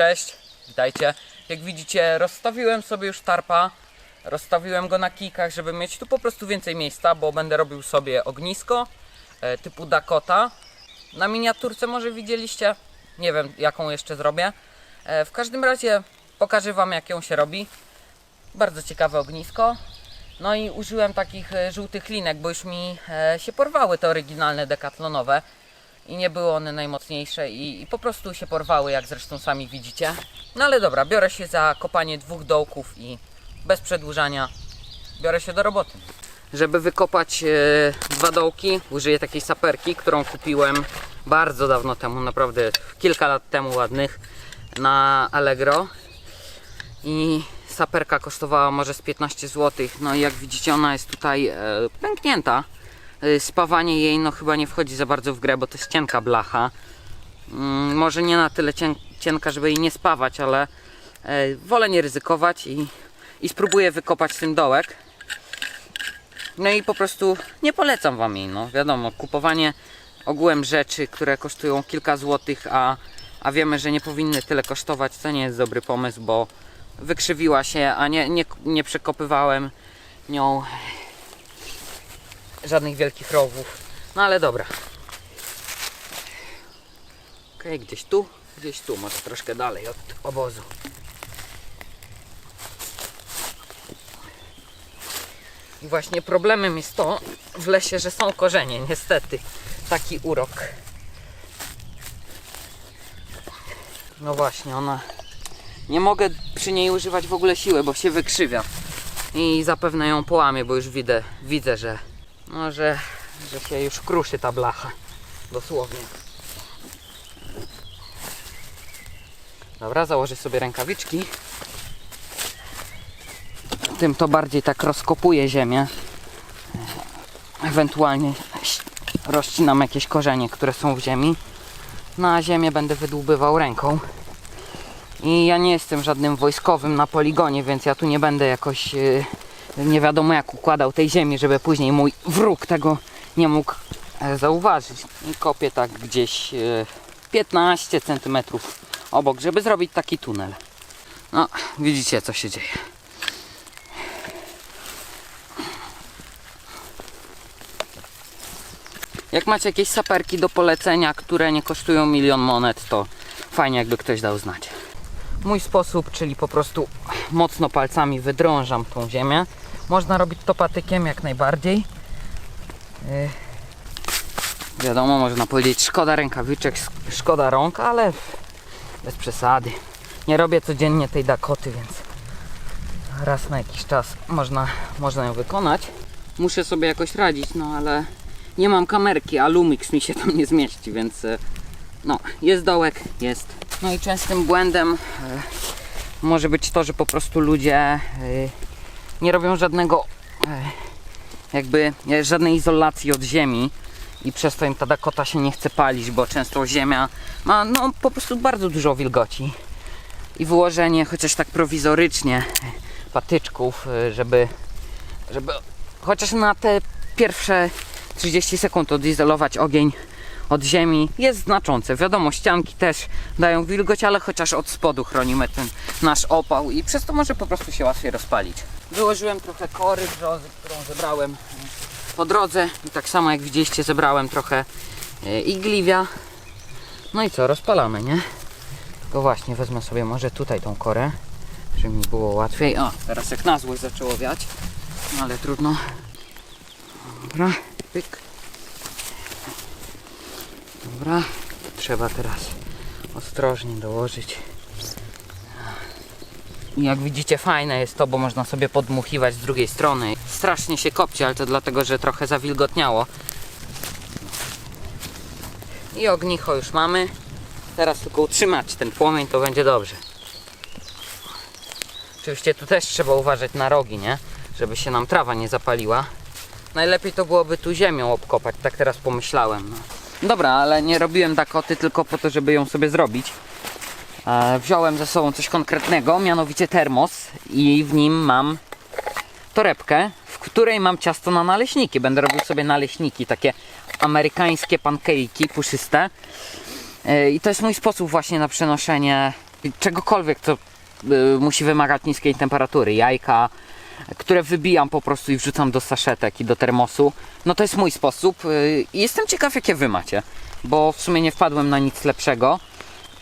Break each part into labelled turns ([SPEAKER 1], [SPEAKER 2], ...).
[SPEAKER 1] Cześć, witajcie. Jak widzicie, rozstawiłem sobie już tarpa. Rozstawiłem go na kijkach, żeby mieć tu po prostu więcej miejsca, bo będę robił sobie ognisko e, typu Dakota. Na miniaturce może widzieliście, nie wiem jaką jeszcze zrobię. E, w każdym razie pokażę Wam jak ją się robi. Bardzo ciekawe ognisko. No i użyłem takich e, żółtych linek, bo już mi się porwały te oryginalne dekatlonowe i nie były one najmocniejsze i, i po prostu się porwały, jak zresztą sami widzicie. No ale dobra, biorę się za kopanie dwóch dołków i bez przedłużania biorę się do roboty. Żeby wykopać e, dwa dołki, użyję takiej saperki, którą kupiłem bardzo dawno temu, naprawdę kilka lat temu ładnych na Allegro. I saperka kosztowała może z 15 zł. No i jak widzicie, ona jest tutaj e, pęknięta. E, spawanie jej no chyba nie wchodzi za bardzo w grę, bo to jest cienka blacha. Mm, może nie na tyle cien, cienka, żeby jej nie spawać, ale e, wolę nie ryzykować i, i spróbuję wykopać tym dołek. No i po prostu nie polecam wam jej, no wiadomo, kupowanie ogółem rzeczy, które kosztują kilka złotych, a, a wiemy, że nie powinny tyle kosztować, to nie jest dobry pomysł, bo wykrzywiła się, a nie, nie, nie przekopywałem nią żadnych wielkich rowów. No ale dobra. Okej, gdzieś tu, gdzieś tu, może troszkę dalej od obozu. I właśnie problemem jest to w lesie, że są korzenie, niestety. Taki urok. No właśnie, ona. Nie mogę przy niej używać w ogóle siły, bo się wykrzywia. I zapewne ją połamię, bo już widzę, widzę, że, no, że, że się już kruszy ta blacha. Dosłownie. Dobra, założę sobie rękawiczki. Tym to bardziej tak rozkopuję ziemię. Ewentualnie rozcinam jakieś korzenie, które są w ziemi. Na ziemię będę wydłubywał ręką. I ja nie jestem żadnym wojskowym na poligonie, więc ja tu nie będę jakoś yy, nie wiadomo jak układał tej ziemi, żeby później mój wróg tego nie mógł e, zauważyć. I kopię tak gdzieś yy, 15 cm obok, żeby zrobić taki tunel. No, widzicie co się dzieje. Jak macie jakieś saperki do polecenia, które nie kosztują milion monet, to fajnie jakby ktoś dał znać. Mój sposób, czyli po prostu mocno palcami wydrążam tą ziemię. Można robić to patykiem jak najbardziej. Yy, wiadomo, można powiedzieć szkoda rękawiczek, szkoda rąk, ale bez przesady. Nie robię codziennie tej Dakoty, więc raz na jakiś czas można, można ją wykonać. Muszę sobie jakoś radzić, no ale nie mam kamerki, a Lumix mi się tam nie zmieści, więc e, no, jest dołek, jest. No i częstym błędem e, może być to, że po prostu ludzie e, nie robią żadnego e, jakby żadnej izolacji od ziemi i przez to im ta Dakota się nie chce palić, bo często ziemia ma no po prostu bardzo dużo wilgoci. I wyłożenie chociaż tak prowizorycznie patyczków, żeby żeby chociaż na te pierwsze 30 sekund odizolować ogień od ziemi jest znaczące. Wiadomo, ścianki też dają wilgoć, ale chociaż od spodu chronimy ten nasz opał i przez to może po prostu się łatwiej rozpalić. Wyłożyłem trochę kory brzozy, którą zebrałem po drodze i tak samo jak widzieliście zebrałem trochę e, igliwia. No i co, rozpalamy, nie? Tylko właśnie wezmę sobie może tutaj tą korę, żeby mi było łatwiej. O, teraz jak na złość zaczęło wiać, no ale trudno. Dobra, pyk. Dobra, trzeba teraz ostrożnie dołożyć. I jak widzicie fajne jest to, bo można sobie podmuchiwać z drugiej strony. Strasznie się kopci, ale to dlatego, że trochę zawilgotniało. I ognicho już mamy. Teraz tylko utrzymać ten płomień, to będzie dobrze. Oczywiście tu też trzeba uważać na rogi, nie? Żeby się nam trawa nie zapaliła. Najlepiej to byłoby tu ziemią obkopać, tak teraz pomyślałem. No. Dobra, ale nie robiłem Dakoty tylko po to, żeby ją sobie zrobić. E, wziąłem ze sobą coś konkretnego, mianowicie termos i w nim mam torebkę, w której mam ciasto na naleśniki. Będę robił sobie naleśniki, takie amerykańskie pancake'i puszyste. E, I to jest mój sposób właśnie na przenoszenie czegokolwiek, co y, musi wymagać niskiej temperatury, jajka, które wybijam po prostu i wrzucam do saszetek i do termosu. No to jest mój sposób y, i jestem ciekaw jakie wy macie, bo w sumie nie wpadłem na nic lepszego.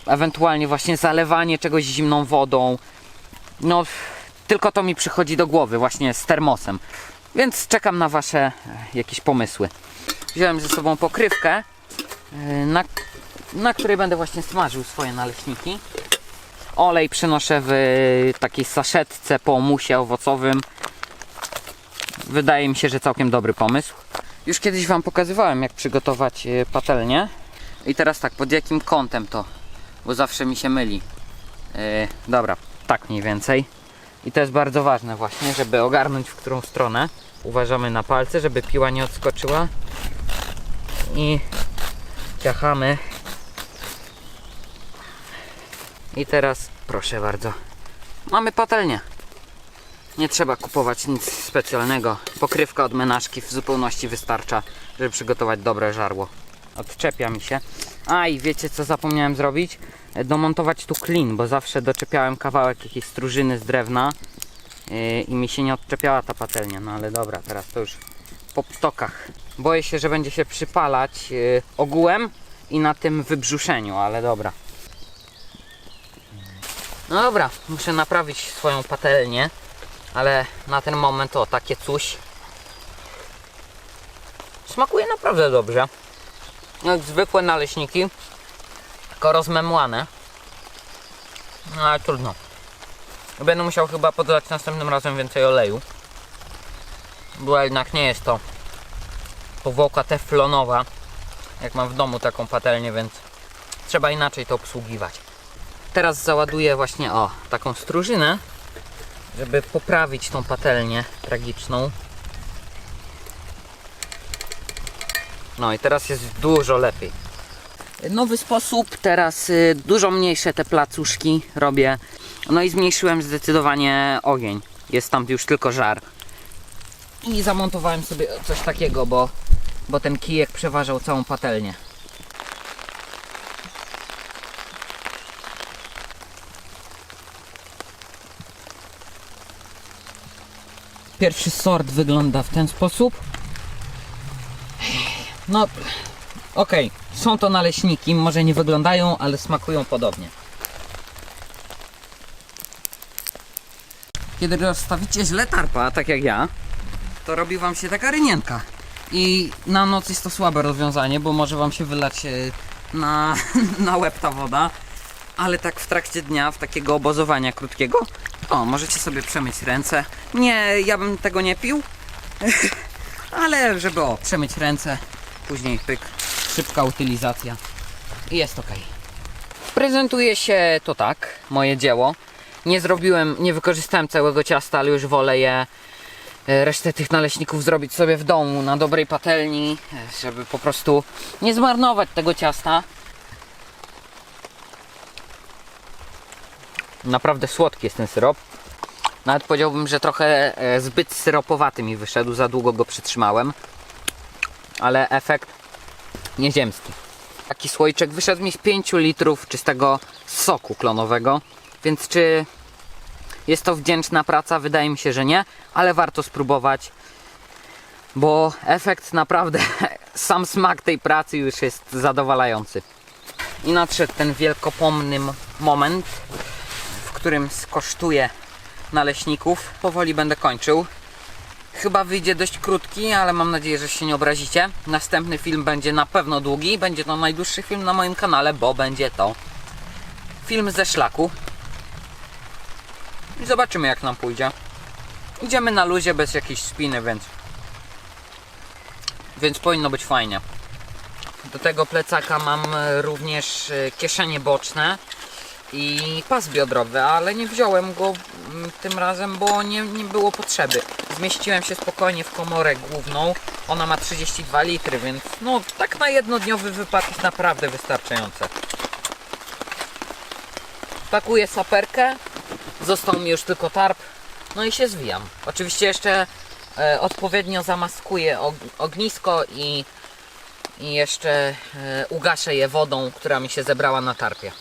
[SPEAKER 1] Ewentualnie właśnie zalewanie czegoś zimną wodą. No tylko to mi przychodzi do głowy właśnie z termosem. Więc czekam na wasze e, jakieś pomysły. Wziąłem ze sobą pokrywkę, e, na, na której będę właśnie smażył swoje naleśniki. Olej przynoszę w takiej saszetce po musie owocowym. Wydaje mi się, że całkiem dobry pomysł. Już kiedyś Wam pokazywałem, jak przygotować e, patelnię. I teraz tak, pod jakim kątem to? Bo zawsze mi się myli. E, dobra, tak mniej więcej. I to jest bardzo ważne właśnie, żeby ogarnąć w którą stronę. Uważamy na palce, żeby piła nie odskoczyła. I ciachamy. I teraz proszę bardzo. Mamy patelnię. Nie trzeba kupować nic specjalnego. Pokrywka od menażki w zupełności wystarcza, żeby przygotować dobre żarło. Odczepia mi się. A i wiecie co zapomniałem zrobić? Domontować tu klin, bo zawsze doczepiałem kawałek jakiejś strużyny z drewna yy, i mi się nie odczepiała ta patelnia. No ale dobra, teraz to już po ptokach. Boję się, że będzie się przypalać yy, ogółem i na tym wybrzuszeniu, ale dobra. No dobra, muszę naprawić swoją patelnię, ale na ten moment o takie coś. Smakuje naprawdę dobrze. Jak zwykłe naleśniki, tylko rozmemłane. No ale trudno. Będę musiał chyba podlać następnym razem więcej oleju. Bo jednak nie jest to powłoka teflonowa, jak mam w domu taką patelnię, więc trzeba inaczej to obsługiwać. Teraz załaduję właśnie o taką strużynę, żeby poprawić tą patelnię tragiczną. No i teraz jest dużo lepiej. Nowy sposób, teraz y, dużo mniejsze te placuszki robię. No i zmniejszyłem zdecydowanie ogień. Jest tam już tylko żar. I zamontowałem sobie coś takiego, bo, bo ten kijek przeważał całą patelnię. Pierwszy sort wygląda w ten sposób. No, okej, są to naleśniki, może nie wyglądają, ale smakują podobnie. Kiedy rozstawicie źle tarpa, tak jak ja, to robi wam się taka rynienka. I na noc jest to słabe rozwiązanie, bo może wam się wylać e, na, na łeb ta woda. Ale tak w trakcie dnia, w takiego obozowania krótkiego, o, możecie sobie przemyć ręce. Nie, ja bym tego nie pił, ale żeby o, przemyć ręce, później pyk, szybka utylizacja i jest ok. Prezentuje się to tak, moje dzieło. Nie zrobiłem, nie wykorzystałem całego ciasta, ale już wolę je e, resztę tych naleśników zrobić sobie w domu na dobrej patelni, e, żeby po prostu nie zmarnować tego ciasta. Naprawdę słodki jest ten syrop. Nawet powiedziałbym, że trochę e, zbyt syropowaty mi wyszedł, za długo go przytrzymałem. Ale efekt nieziemski. Taki słoiczek wyszedł mi z 5 litrów czystego soku klonowego. Więc czy jest to wdzięczna praca? Wydaje mi się, że nie, ale warto spróbować. Bo efekt naprawdę, sam smak tej pracy już jest zadowalający. I nadszedł ten wielkopomny moment, którym skosztuję naleśników. Powoli będę kończył. Chyba wyjdzie dość krótki, ale mam nadzieję, że się nie obrazicie. Następny film będzie na pewno długi. Będzie to najdłuższy film na moim kanale, bo będzie to film ze szlaku. I zobaczymy jak nam pójdzie. Idziemy na luzie bez jakiejś spiny, więc więc powinno być fajnie. Do tego plecaka mam e, również e, kieszenie boczne i pas biodrowy, ale nie wziąłem go mm, tym razem, bo nie, nie było potrzeby. Zmieściłem się spokojnie w komorę główną. Ona ma 32 litry, więc no tak na jednodniowy wypad jest naprawdę wystarczające. Pakuję saperkę, został mi już tylko tarp, no i się zwijam. Oczywiście jeszcze e, odpowiednio zamaskuję og ognisko i, i jeszcze e, ugaszę je wodą, która mi się zebrała na tarpie.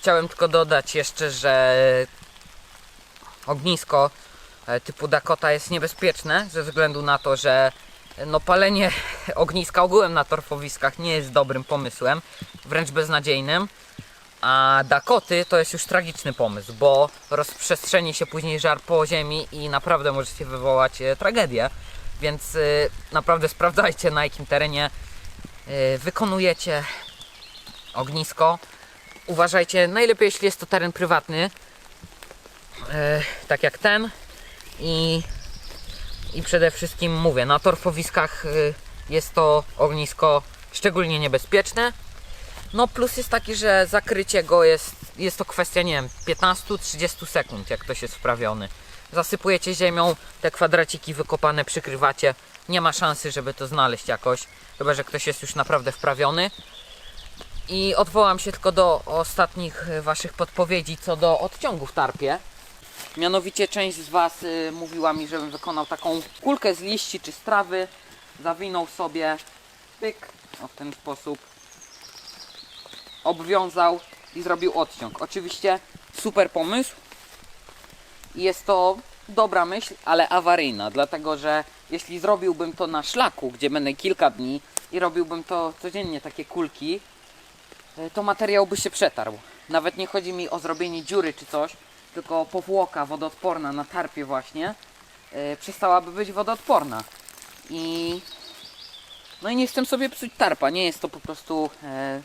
[SPEAKER 1] Chciałem tylko dodać jeszcze, że ognisko e, typu Dakota jest niebezpieczne ze względu na to, że e, no palenie ogniska ogółem na torfowiskach nie jest dobrym pomysłem, wręcz beznadziejnym. A Dakoty to jest już tragiczny pomysł, bo rozprzestrzeni się później żar po ziemi i naprawdę możecie wywołać e, tragedię. Więc naprawdę sprawdzajcie na jakim terenie wykonujecie ognisko. Uważajcie, najlepiej jeśli jest to teren prywatny, e, tak jak ten. I, I przede wszystkim mówię, na torfowiskach e, jest to ognisko szczególnie niebezpieczne. No plus jest taki, że zakrycie go jest, jest to kwestia, nie wiem, 15-30 sekund, jak ktoś jest wprawiony. Zasypujecie ziemią, te kwadraciki wykopane przykrywacie. Nie ma szansy, żeby to znaleźć jakoś, chyba że ktoś jest już naprawdę wprawiony. I odwołam się tylko do ostatnich e, Waszych podpowiedzi co do odciągu w tarpie. Mianowicie część z Was y, mówiła mi, żebym wykonał taką kulkę z liści czy z trawy. Zawinął sobie pyk, o w ten sposób. Obwiązał i zrobił odciąg. Oczywiście super pomysł. Jest to dobra myśl, ale awaryjna, dlatego że jeśli zrobiłbym to na szlaku, gdzie będę kilka dni i robiłbym to codziennie takie kulki, to materiał by się przetarł. Nawet nie chodzi mi o zrobienie dziury czy coś, tylko powłoka wodoodporna na tarpie właśnie e, przestałaby być wodoodporna. I no i nie chcę sobie psuć tarpa. Nie jest to po prostu e,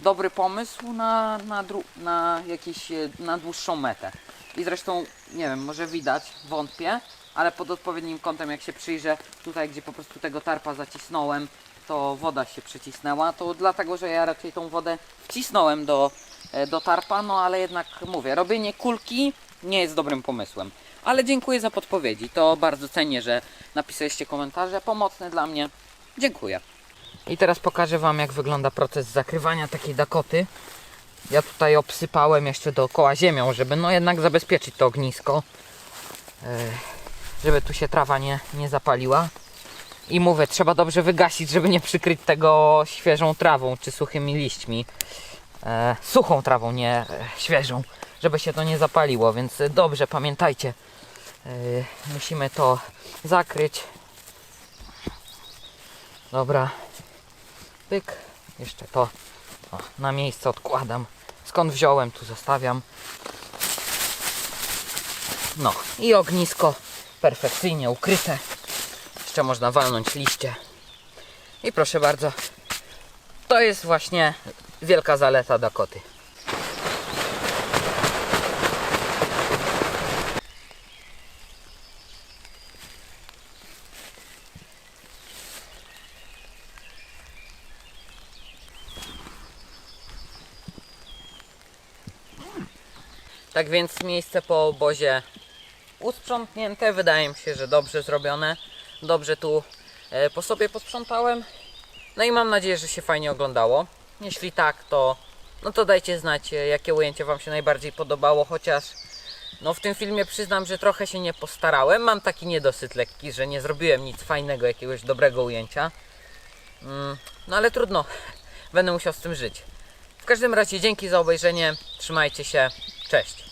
[SPEAKER 1] dobry pomysł na, na, na jakiś e, na dłuższą metę. I zresztą nie wiem, może widać, wątpię, ale pod odpowiednim kątem jak się przyjrzę tutaj, gdzie po prostu tego tarpa zacisnąłem, to woda się przycisnęła. To dlatego, że ja raczej tą wodę wcisnąłem do, e, do tarpa, no ale jednak mówię, robienie kulki nie jest dobrym pomysłem. Ale dziękuję za podpowiedzi. To bardzo cenię, że napisaliście komentarze pomocne dla mnie. Dziękuję. I teraz pokażę Wam, jak wygląda proces zakrywania takiej dakoty. Ja tutaj obsypałem jeszcze dookoła ziemią, żeby no jednak zabezpieczyć to ognisko. E, Żeby tu się trawa nie, nie zapaliła. I mówię, trzeba dobrze wygasić, żeby nie przykryć tego świeżą trawą czy suchymi liśćmi. E, suchą trawą, nie e, świeżą, żeby się to nie zapaliło, więc dobrze pamiętajcie. E, musimy to zakryć. Dobra. Pyk. Jeszcze to o, na miejsce odkładam. Skąd wziąłem, tu zostawiam. No i ognisko perfekcyjnie ukryte. Jeszcze można walnąć liście. I proszę bardzo, to jest właśnie wielka zaleta Dakoty. Tak więc miejsce po obozie usprzątnięte. Wydaje mi się, że dobrze zrobione. Dobrze tu e, po sobie posprzątałem. No i mam nadzieję, że się fajnie oglądało. Jeśli tak, to no to dajcie znać, e, jakie ujęcie Wam się najbardziej podobało, chociaż no w tym filmie przyznam, że trochę się nie postarałem. Mam taki niedosyt lekki, że nie zrobiłem nic fajnego, jakiegoś dobrego ujęcia. Mm, no ale trudno, będę musiał z tym żyć. W każdym razie dzięki za obejrzenie, trzymajcie się, cześć.